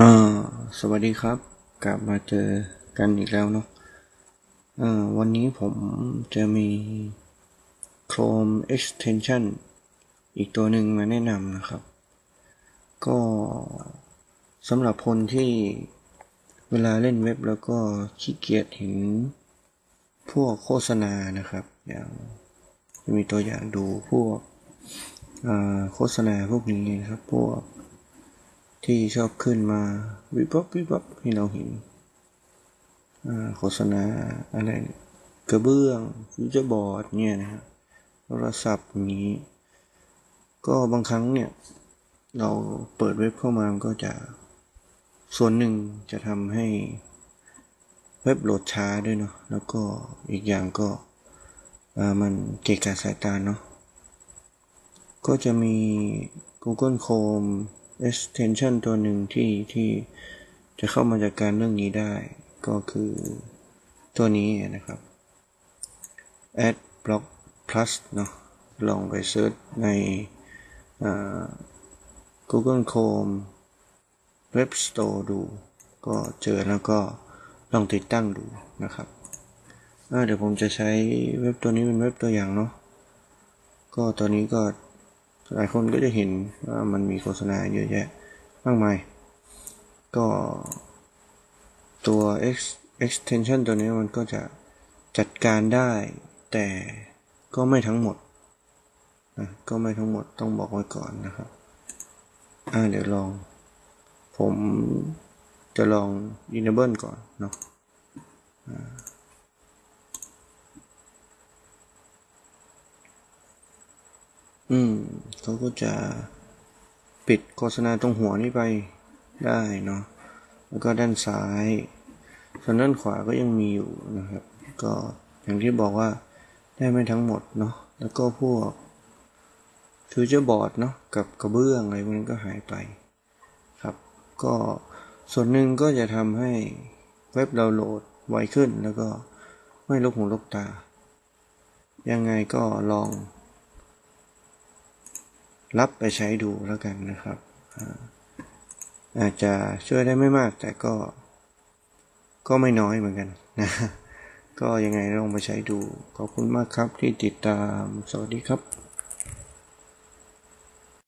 อ่าสวัสดีครับ กลับมาเจอกันอีกแล้วเนาะอ่าวันนี้ผมจะมี Chrome extension อีกตัวหนึ่งมาแนะนำนะครับ ก็สำหรับคนที่เวลาเล่นเว็บแล้วก็ขี้เกียจเห็นพวกโฆษณานะครับอย่างจะมีตัวอย่างดูพวกโฆษณาพวกนี้นะครับ พวก ที่ชอบขึ้นมาวิบวับวิบวับให้เราเห็นโฆษณาอะไรกระเบื้องฟิวเจอร์บอร์ดเนี่ยนะฮะโทรศัพท์นี้ ก็บางครั้งเนี่ย เราเปิดเว็บเข้ามามันก็จะส่วนหนึ่งจะทำให้เว็บโหลดช้าด้วยเนาะแล้วก็อีกอย่างก็มันเกะกะสายตาเนาะก็จะมี Google Chrome extension ตัวหนึ่งที่ที่จะเข้ามาจัดการเรื่องนี้ได้ ก็คือตัวนี้นะครับ Adblock Plus เนาะลองไปเซิร์ชใน Google Chrome Web Store ดู ก็เจอแล้วก็ลองติดตั้งดูนะครับเดี๋ยวผมจะใช้เว็บตัวนี้เป็นเว็บตัวอย่างเนาะก็ตอนนี้ก็ หลายคนก็จะเห็นว่ามันมีโฆษณาเยอะแยะมากมาย ก็ตัว extension ตัวนี้มันก็จะจัดการได้แต่ก็ไม่ทั้งหมดนะก็ไม่ทั้งหมดต้องบอกไว้ก่อนนะครับ อ่าเดี๋ยวลอง ผมจะลอง enable ก่อนเนาะอืม เขาก็จะปิดโฆษณาตรงหัวนี้ไปได้เนาะแล้วก็ด้านซ้าย ส่วนด้านขวาก็ยังมีอยู่นะครับ ก็อย่างที่บอกว่าได้ไม่ทั้งหมดเนาะแล้วก็พวกฟิวเจอร์บอร์ดเนาะกับกระเบื้องอะไรพวกนี้นก็หายไปครับ ก็ส่วนหนึ่งก็จะทำให้เว็บเราโหลดไวขึ้นแล้วก็ไม่ลกหูลกตา ยังไงก็ลอง รับไปใช้ดูแล้วกันนะครับ อาจจะช่วยได้ไม่มากแต่ก็ ก็ไม่น้อยเหมือนกันนะ ก็ยังไงลองไปใช้ดู ขอบคุณมากครับที่ติดตาม สวัสดีครับ